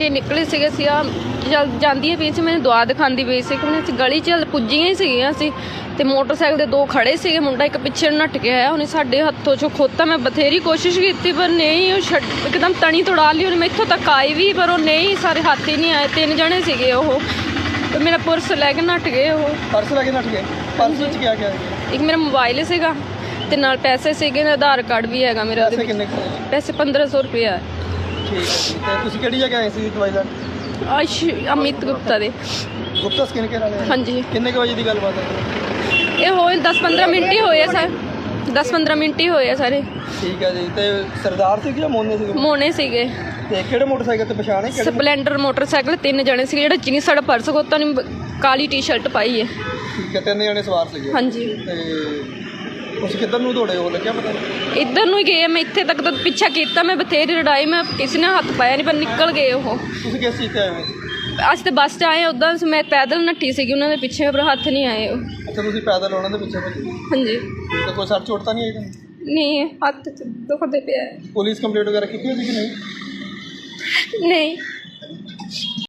ਇਹ ਨਿਕਲੇ ਸੀਗੇ ਸੀ ਆ ਜਾਂਦੀ ਪਈ ਸੀ ਮੈਨੂੰ ਦੁਆ ਦਿਖਾਉਂਦੀ ਪਈ ਸੀ ਕਿ ਮੈਂ ਅਸੀਂ ਗਲੀ 'ਚ ਪੁੱਜੀਆਂ ਹੀ ਸੀਗੀਆਂ ਅਸੀਂ। ਤੇ ਮੋਟਰਸਾਈਕਲ ਦੇ ਦੋ ਖੜੇ ਸੀਗੇ ਮੁੰਡਾ ਇੱਕ ਪਿੱਛੇ ਨੱਟ ਕੇ ਆਇਆ ਉਹਨੇ ਸਾਡੇ ਹੱਥੋਂ ਚੋਂ ਖੋਤਾ ਮੈਂ ਬਥੇਰੀ ਕੋਸ਼ਿਸ਼ ਕੀਤੀ ਪਰ ਨਹੀਂ ਉਹ ਛੱਡ ਇੱਕਦਮ ਤਣੀ ਤੋੜਾ ਲਈ ਉਹਨੇ ਮੈਥੋਂ ਤੱਕ ਆਈ ਵੀ ਪਰ ਉਹ ਨਹੀਂ ਸਾਰੇ ਹੱਥ ਹੀ ਨਹੀਂ ਆਏ ਤਿੰਨ ਜਣੇ ਸੀਗੇ ਉਹ। ਤੇ ਮੇਰਾ ਪੁਰਸ ਲੈ ਕੇ ਨੱਟ ਗਏ ਉਹ। ਪਰਸ ਲੈ ਕੇ ਨੱਠ ਗਏ? ਪਰਸ ਵਿੱਚ ਕੀ ਆ ਗਿਆ ਇੱਕ ਮੇਰਾ ਮੋਬਾਈਲ ਸੀਗਾ ਤੇ ਨਾਲ ਪੈਸੇ ਸੀਗੇ ਨਾ ਆਧਾਰ ਕਾਰਡ ਵੀ ਹੈਗਾ ਮੇਰਾ ਉਹਦੇ ਪੈਸੇ ਵਿੱਚ। ਕਿੰਨੇ ਕੁ? ਪੈਸੇ 1500 ਰੁਪਏ ਠੀਕ ਹੈ ਜੀ। ਤੇ ਤੁਸੀਂ ਕਿਹੜੀ ਜਗ੍ਹਾ ਆਏ ਸੀ ਦਵਾਈ ਲੈਣ? ਆਸ਼ ਅਮਿਤ ਗੁਪਤਾ ਦੇ। ਗੁਪਤਾ ਸਕਿਨ ਕੇਅਰ ਵਾਲੇ? ਹਾਂਜੀ। ਕਿੰਨੇ ਕੁ ਵਜੇ ਦੀ ਗੱਲਬਾਤ ਹੈ? ਇਹ ਹੋਏ 10-15 ਮਿੰਟ ਹੀ ਹੋਏ ਆ ਸਰ। 10-15 ਮਿੰਟ ਹੀ ਹੋਏ ਆ ਸਾਰੇ। ਠੀਕ ਹੈ ਜੀ ਤੇ ਸਰਦਾਰ ਸੀ ਜਾਂ ਮੋਨੇ ਸੀ? ਮੋਨੇ ਸੀਗੇ। ਤੇ ਕਿਹੜੇ ਮੋਟਰਸਾਈਕਲ ਤੇ ਪਛਾਣ? ਹੈ ਕਿਹੜੇ ਸਪਲੈਂਡਰ ਮੋਟਰਸਾਈਕਲ ਤਿੰਨ ਜਣੇ ਸੀਗੇ। ਜਿਹੜਾ ਚੀਨੀ ਸਾਡਾ ਪਰਸ ਕੋਤਾ ਨੇ ਕਾਲੀ ਟੀ-ਸ਼ਰਟ ਪਾਈ ਹੈ। ਠੀਕ ਹੈ ਤਿੰਨ ਜਣੇ ਸਵਾਰ ਸੀਗੇ। ਹਾਂਜੀ। ਤੇ ਤੁਸੀਂ ਕਿੱਧਰ ਨੂੰ ਦੌੜੇ ਹੋ? ਲੱਗਿਆ ਪਤਾ? ਨਹੀਂ ਇੱਧਰ ਨੂੰ ਹੀ ਗਏ ਆ, ਮੈਂ ਇੱਥੇ ਤੱਕ ਤਾਂ ਪਿੱਛਾ ਕੀਤਾ ਮੈਂ ਬਥੇਰੀ ਲੜਾਈ ਮੈਂ ਕਿਸੇ ਨੇ ਹੱਥ ਪਾਇਆ ਨਹੀਂ ਪਰ ਨਿਕਲ ਗਏ ਉਹ। ਤੁਸੀਂ ਕਿਸ ਚੀਜ਼ ਤੇ ਆਏ ਹੋ? ਅਸੀਂ ਤੇ ਬੱਸ 'ਚ ਆਏ ਉਦਾਂ ਮੈਂ ਪੈਦਲ ਨੱਠੀ ਸੀਗੀ ਉਹਨਾਂ ਦੇ ਪਿੱਛੇ ਪਰ ਹੱਥ ਨਹੀਂ ਆਏ ਉਹ। ਅੱਛਾ ਤੁਸੀਂ ਪੈਦਲ ਉਹਨਾਂ ਦੇ ਪਿੱਛੇ ਭੱਜੇ ਹਾਂਜੀ। ਤੇ ਕੋਈ ਸੱਟ ਚੋਟ ਤਾਂ ਨਹੀਂ ਆਈ ਤੁਹਾਨੂੰ? ਨਹੀਂ ਹੱਥ 'ਚ ਦੁਖਦੇ ਪਿਆ। ਹੈ। ਪੁਲਿਸ ਕੰਪਲੀਟ ਵਗੈਰਾ ਕੀਤੀ ਹੋਈ ਸੀ ਕਿ ਨਹੀਂ? ਨਹੀਂ।